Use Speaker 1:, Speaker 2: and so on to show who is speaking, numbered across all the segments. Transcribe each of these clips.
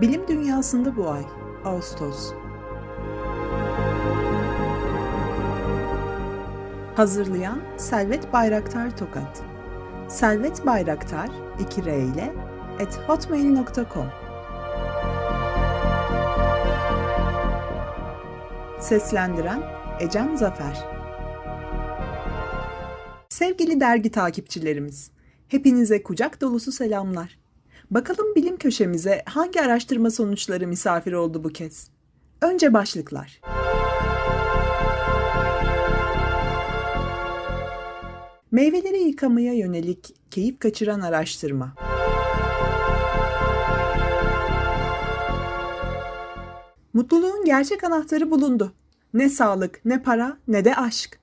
Speaker 1: Bilim dünyasında bu ay, Ağustos. Hazırlayan Selvet Bayraktar Tokat. Selvet Bayraktar 2 R ile at hotmail.com Seslendiren Ecem Zafer Sevgili dergi takipçilerimiz, hepinize kucak dolusu selamlar. Bakalım bilim köşemize hangi araştırma sonuçları misafir oldu bu kez? Önce başlıklar. Meyveleri yıkamaya yönelik keyif kaçıran araştırma. Mutluluğun gerçek anahtarı bulundu. Ne sağlık, ne para, ne de aşk.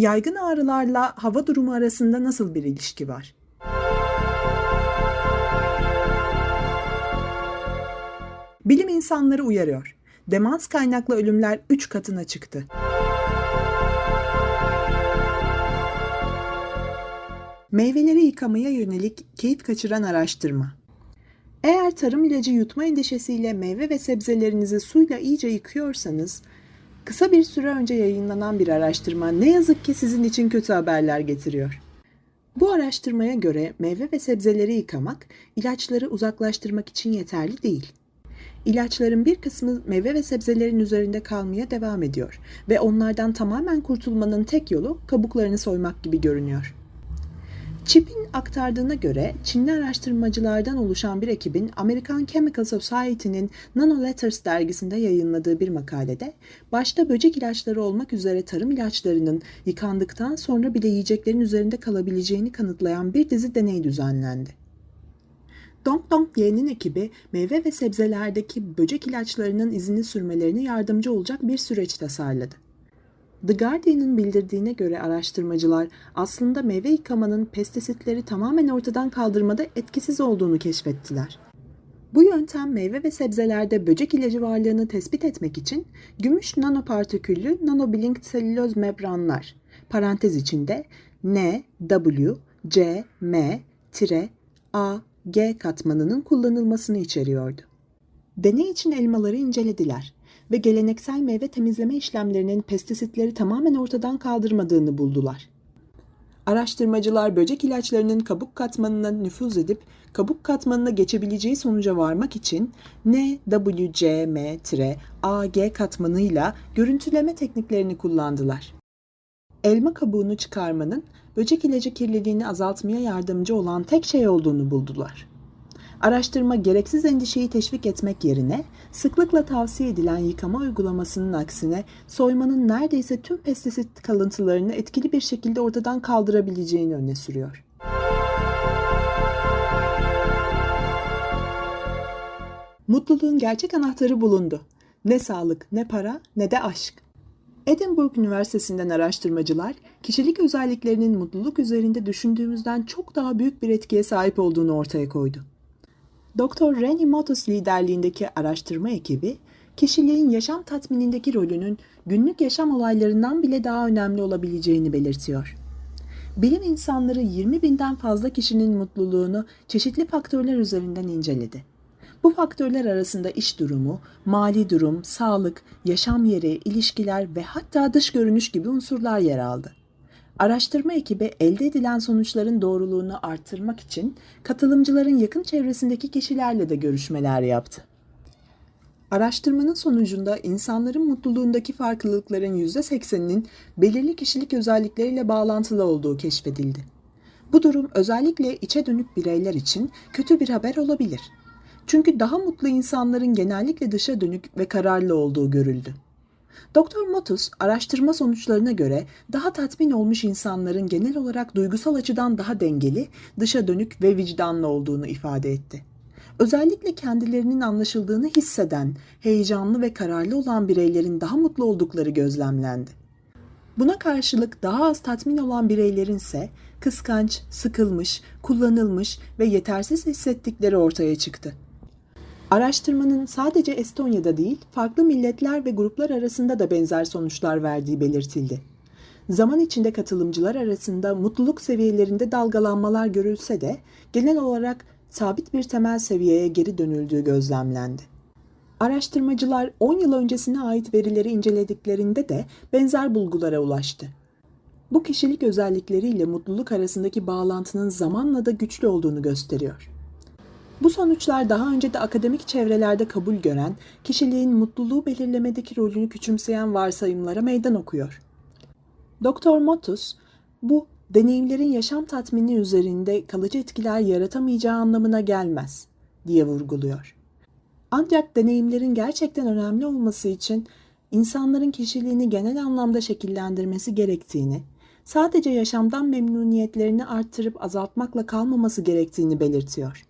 Speaker 1: Yaygın ağrılarla hava durumu arasında nasıl bir ilişki var? Bilim insanları uyarıyor. Demans kaynaklı ölümler 3 katına çıktı. Meyveleri yıkamaya yönelik keyif kaçıran araştırma. Eğer tarım ilacı yutma endişesiyle meyve ve sebzelerinizi suyla iyice yıkıyorsanız, kısa bir süre önce yayınlanan bir araştırma ne yazık ki sizin için kötü haberler getiriyor. Bu araştırmaya göre meyve ve sebzeleri yıkamak, ilaçları uzaklaştırmak için yeterli değil. İlaçların bir kısmı meyve ve sebzelerin üzerinde kalmaya devam ediyor ve onlardan tamamen kurtulmanın tek yolu kabuklarını soymak gibi görünüyor. Chip'in aktardığına göre Çinli araştırmacılardan oluşan bir ekibin American Chemical Society'nin Nanoletters dergisinde yayınladığı bir makalede başta böcek ilaçları olmak üzere tarım ilaçlarının yıkandıktan sonra bile yiyeceklerin üzerinde kalabileceğini kanıtlayan bir dizi deney düzenlendi. Dong Dong Ye'nin ekibi meyve ve sebzelerdeki böcek ilaçlarının izini sürmelerine yardımcı olacak bir süreç tasarladı. The Guardian'ın bildirdiğine göre araştırmacılar aslında meyve yıkamanın pestisitleri tamamen ortadan kaldırmada etkisiz olduğunu keşfettiler. Bu yöntem meyve ve sebzelerde böcek ilacı varlığını tespit etmek için gümüş nanopartiküllü nanoblink selüloz membranlar parantez içinde N, W, C, M, tire, A, G katmanının kullanılmasını içeriyordu. Deney için elmaları incelediler ve geleneksel meyve temizleme işlemlerinin pestisitleri tamamen ortadan kaldırmadığını buldular. Araştırmacılar böcek ilaçlarının kabuk katmanına nüfuz edip kabuk katmanına geçebileceği sonuca varmak için NWCM-AG katmanıyla görüntüleme tekniklerini kullandılar. Elma kabuğunu çıkarmanın böcek ilacı kirliliğini azaltmaya yardımcı olan tek şey olduğunu buldular. Araştırma gereksiz endişeyi teşvik etmek yerine sıklıkla tavsiye edilen yıkama uygulamasının aksine soymanın neredeyse tüm pestisit kalıntılarını etkili bir şekilde ortadan kaldırabileceğini öne sürüyor. Mutluluğun gerçek anahtarı bulundu. Ne sağlık, ne para, ne de aşk. Edinburgh Üniversitesi'nden araştırmacılar, kişilik özelliklerinin mutluluk üzerinde düşündüğümüzden çok daha büyük bir etkiye sahip olduğunu ortaya koydu. Dr. Rennie Motus liderliğindeki araştırma ekibi, kişiliğin yaşam tatminindeki rolünün günlük yaşam olaylarından bile daha önemli olabileceğini belirtiyor. Bilim insanları 20 binden fazla kişinin mutluluğunu çeşitli faktörler üzerinden inceledi. Bu faktörler arasında iş durumu, mali durum, sağlık, yaşam yeri, ilişkiler ve hatta dış görünüş gibi unsurlar yer aldı. Araştırma ekibi elde edilen sonuçların doğruluğunu arttırmak için katılımcıların yakın çevresindeki kişilerle de görüşmeler yaptı. Araştırmanın sonucunda insanların mutluluğundaki farklılıkların %80'inin belirli kişilik özellikleriyle bağlantılı olduğu keşfedildi. Bu durum özellikle içe dönük bireyler için kötü bir haber olabilir. Çünkü daha mutlu insanların genellikle dışa dönük ve kararlı olduğu görüldü. Dr. Motus araştırma sonuçlarına göre daha tatmin olmuş insanların genel olarak duygusal açıdan daha dengeli, dışa dönük ve vicdanlı olduğunu ifade etti. Özellikle kendilerinin anlaşıldığını hisseden, heyecanlı ve kararlı olan bireylerin daha mutlu oldukları gözlemlendi. Buna karşılık daha az tatmin olan bireylerin ise kıskanç, sıkılmış, kullanılmış ve yetersiz hissettikleri ortaya çıktı. Araştırmanın sadece Estonya'da değil, farklı milletler ve gruplar arasında da benzer sonuçlar verdiği belirtildi. Zaman içinde katılımcılar arasında mutluluk seviyelerinde dalgalanmalar görülse de genel olarak sabit bir temel seviyeye geri dönüldüğü gözlemlendi. Araştırmacılar 10 yıl öncesine ait verileri incelediklerinde de benzer bulgulara ulaştı. Bu kişilik özellikleriyle mutluluk arasındaki bağlantının zamanla da güçlü olduğunu gösteriyor. Bu sonuçlar daha önce de akademik çevrelerde kabul gören, kişiliğin mutluluğu belirlemedeki rolünü küçümseyen varsayımlara meydan okuyor. Doktor Motus, bu deneyimlerin yaşam tatmini üzerinde kalıcı etkiler yaratamayacağı anlamına gelmez diye vurguluyor. Ancak deneyimlerin gerçekten önemli olması için insanların kişiliğini genel anlamda şekillendirmesi gerektiğini, sadece yaşamdan memnuniyetlerini arttırıp azaltmakla kalmaması gerektiğini belirtiyor.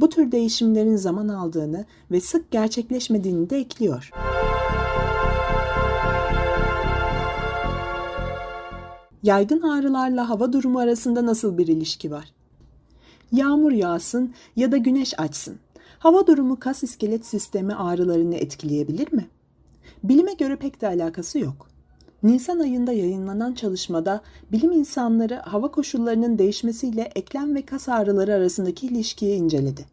Speaker 1: Bu tür değişimlerin zaman aldığını ve sık gerçekleşmediğini de ekliyor. Yaygın ağrılarla hava durumu arasında nasıl bir ilişki var? Yağmur yağsın ya da güneş açsın. Hava durumu kas iskelet sistemi ağrılarını etkileyebilir mi? Bilime göre pek de alakası yok. Nisan ayında yayınlanan çalışmada bilim insanları hava koşullarının değişmesiyle eklem ve kas ağrıları arasındaki ilişkiyi inceledi.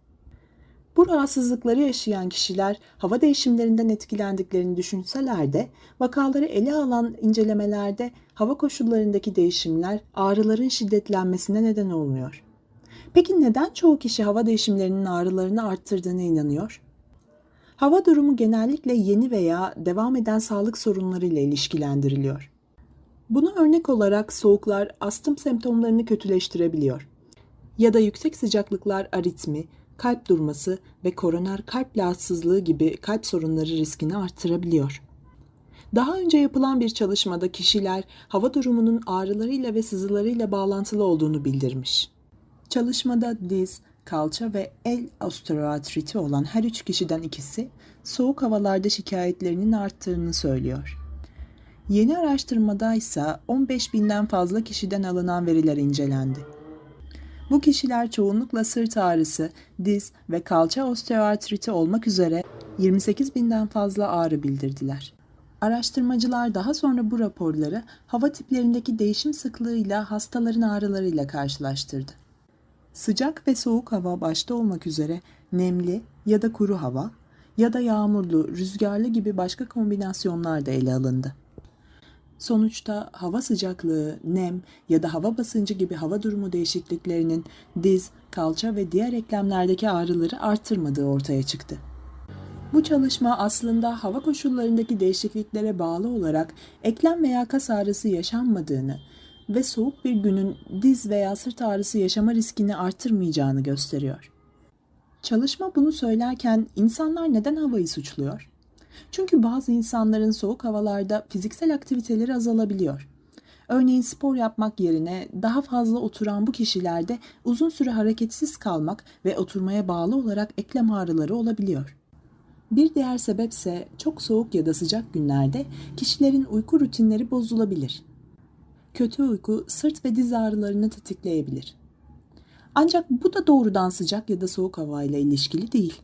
Speaker 1: Bu rahatsızlıkları yaşayan kişiler hava değişimlerinden etkilendiklerini düşünseler de vakaları ele alan incelemelerde hava koşullarındaki değişimler ağrıların şiddetlenmesine neden olmuyor. Peki neden çoğu kişi hava değişimlerinin ağrılarını arttırdığına inanıyor? Hava durumu genellikle yeni veya devam eden sağlık sorunlarıyla ilişkilendiriliyor. Buna örnek olarak soğuklar astım semptomlarını kötüleştirebiliyor. Ya da yüksek sıcaklıklar aritmi, kalp durması ve koroner kalp rahatsızlığı gibi kalp sorunları riskini arttırabiliyor. Daha önce yapılan bir çalışmada kişiler hava durumunun ağrılarıyla ve sızılarıyla bağlantılı olduğunu bildirmiş. Çalışmada diz, kalça ve el osteoartriti olan her üç kişiden ikisi soğuk havalarda şikayetlerinin arttığını söylüyor. Yeni araştırmada ise 15 binden fazla kişiden alınan veriler incelendi. Bu kişiler çoğunlukla sırt ağrısı, diz ve kalça osteoartriti olmak üzere 28 binden fazla ağrı bildirdiler. Araştırmacılar daha sonra bu raporları hava tiplerindeki değişim sıklığıyla hastaların ağrılarıyla karşılaştırdı. Sıcak ve soğuk hava başta olmak üzere nemli ya da kuru hava ya da yağmurlu, rüzgarlı gibi başka kombinasyonlar da ele alındı. Sonuçta hava sıcaklığı, nem ya da hava basıncı gibi hava durumu değişikliklerinin diz, kalça ve diğer eklemlerdeki ağrıları arttırmadığı ortaya çıktı. Bu çalışma aslında hava koşullarındaki değişikliklere bağlı olarak eklem veya kas ağrısı yaşanmadığını ve soğuk bir günün diz veya sırt ağrısı yaşama riskini artırmayacağını gösteriyor. Çalışma bunu söylerken insanlar neden havayı suçluyor? Çünkü bazı insanların soğuk havalarda fiziksel aktiviteleri azalabiliyor. Örneğin spor yapmak yerine daha fazla oturan bu kişilerde uzun süre hareketsiz kalmak ve oturmaya bağlı olarak eklem ağrıları olabiliyor. Bir diğer sebepse çok soğuk ya da sıcak günlerde kişilerin uyku rutinleri bozulabilir. Kötü uyku sırt ve diz ağrılarını tetikleyebilir. Ancak bu da doğrudan sıcak ya da soğuk havayla ilişkili değil.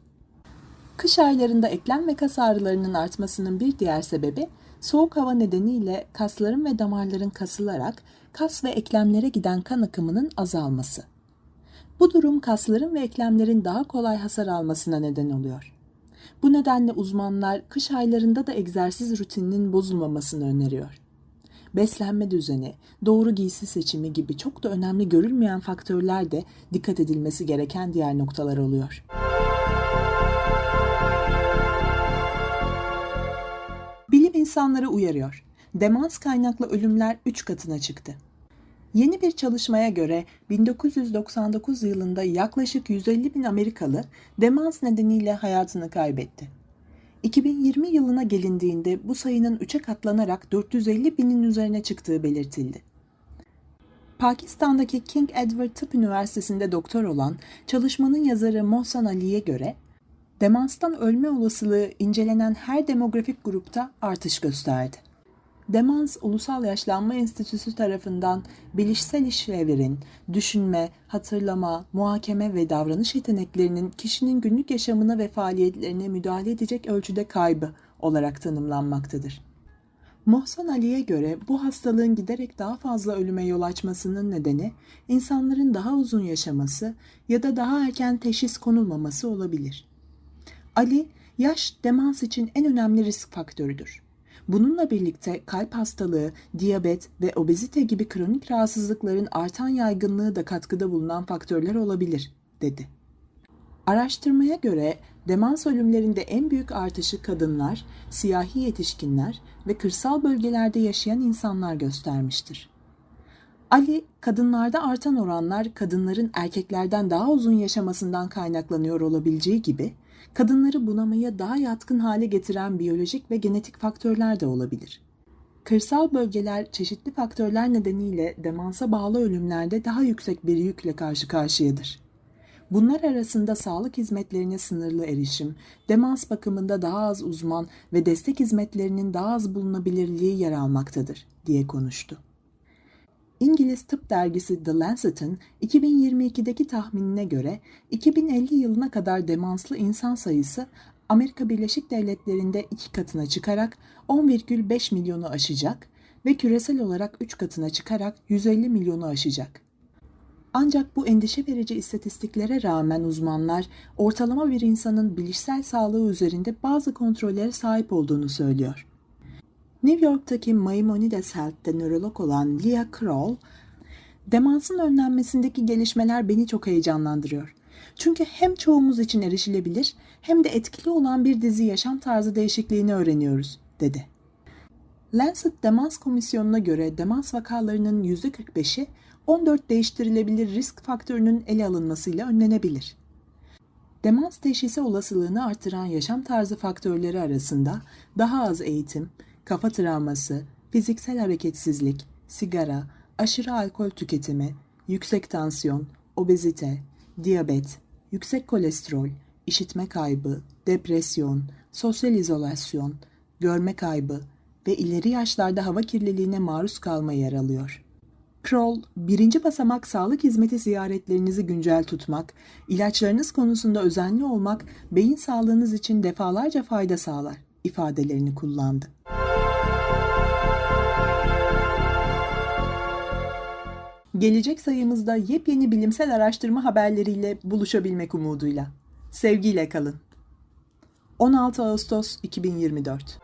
Speaker 1: Kış aylarında eklem ve kas ağrılarının artmasının bir diğer sebebi soğuk hava nedeniyle kasların ve damarların kasılarak kas ve eklemlere giden kan akımının azalması. Bu durum kasların ve eklemlerin daha kolay hasar almasına neden oluyor. Bu nedenle uzmanlar kış aylarında da egzersiz rutininin bozulmamasını öneriyor. Beslenme düzeni, doğru giysi seçimi gibi çok da önemli görülmeyen faktörler de dikkat edilmesi gereken diğer noktalar oluyor. Bilim insanları uyarıyor. Demans kaynaklı ölümler 3 katına çıktı. Yeni bir çalışmaya göre 1999 yılında yaklaşık 150 bin Amerikalı demans nedeniyle hayatını kaybetti. 2020 yılına gelindiğinde bu sayının 3'e katlanarak 450 binin üzerine çıktığı belirtildi. Pakistan'daki King Edward Tıp Üniversitesi'nde doktor olan çalışmanın yazarı Mohsen Ali'ye göre Demanstan ölme olasılığı incelenen her demografik grupta artış gösterdi. Demans Ulusal Yaşlanma Enstitüsü tarafından bilişsel işlevlerin, düşünme, hatırlama, muhakeme ve davranış yeteneklerinin kişinin günlük yaşamına ve faaliyetlerine müdahale edecek ölçüde kaybı olarak tanımlanmaktadır. Mohsen Ali'ye göre bu hastalığın giderek daha fazla ölüme yol açmasının nedeni insanların daha uzun yaşaması ya da daha erken teşhis konulmaması olabilir. Ali, yaş demans için en önemli risk faktörüdür. Bununla birlikte kalp hastalığı, diyabet ve obezite gibi kronik rahatsızlıkların artan yaygınlığı da katkıda bulunan faktörler olabilir, dedi. Araştırmaya göre demans ölümlerinde en büyük artışı kadınlar, siyahi yetişkinler ve kırsal bölgelerde yaşayan insanlar göstermiştir. Ali, kadınlarda artan oranlar kadınların erkeklerden daha uzun yaşamasından kaynaklanıyor olabileceği gibi, kadınları bunamaya daha yatkın hale getiren biyolojik ve genetik faktörler de olabilir. Kırsal bölgeler çeşitli faktörler nedeniyle demansa bağlı ölümlerde daha yüksek bir yükle karşı karşıyadır. Bunlar arasında sağlık hizmetlerine sınırlı erişim, demans bakımında daha az uzman ve destek hizmetlerinin daha az bulunabilirliği yer almaktadır, diye konuştu. İngiliz tıp dergisi The Lancet'ın 2022'deki tahminine göre 2050 yılına kadar demanslı insan sayısı Amerika Birleşik Devletleri'nde iki katına çıkarak 10,5 milyonu aşacak ve küresel olarak 3 katına çıkarak 150 milyonu aşacak. Ancak bu endişe verici istatistiklere rağmen uzmanlar ortalama bir insanın bilişsel sağlığı üzerinde bazı kontrollere sahip olduğunu söylüyor. New York'taki Maimonides Health'te nörolog olan Leah Kroll, demansın önlenmesindeki gelişmeler beni çok heyecanlandırıyor. Çünkü hem çoğumuz için erişilebilir hem de etkili olan bir dizi yaşam tarzı değişikliğini öğreniyoruz, dedi. Lancet Demans Komisyonu'na göre demans vakalarının %45'i 14 değiştirilebilir risk faktörünün ele alınmasıyla önlenebilir. Demans teşhisi olasılığını artıran yaşam tarzı faktörleri arasında daha az eğitim, kafa travması, fiziksel hareketsizlik, sigara, aşırı alkol tüketimi, yüksek tansiyon, obezite, diyabet, yüksek kolesterol, işitme kaybı, depresyon, sosyal izolasyon, görme kaybı ve ileri yaşlarda hava kirliliğine maruz kalma yer alıyor. Kroll, birinci basamak sağlık hizmeti ziyaretlerinizi güncel tutmak, ilaçlarınız konusunda özenli olmak, beyin sağlığınız için defalarca fayda sağlar ifadelerini kullandı. Gelecek sayımızda yepyeni bilimsel araştırma haberleriyle buluşabilmek umuduyla. Sevgiyle kalın. 16 Ağustos 2024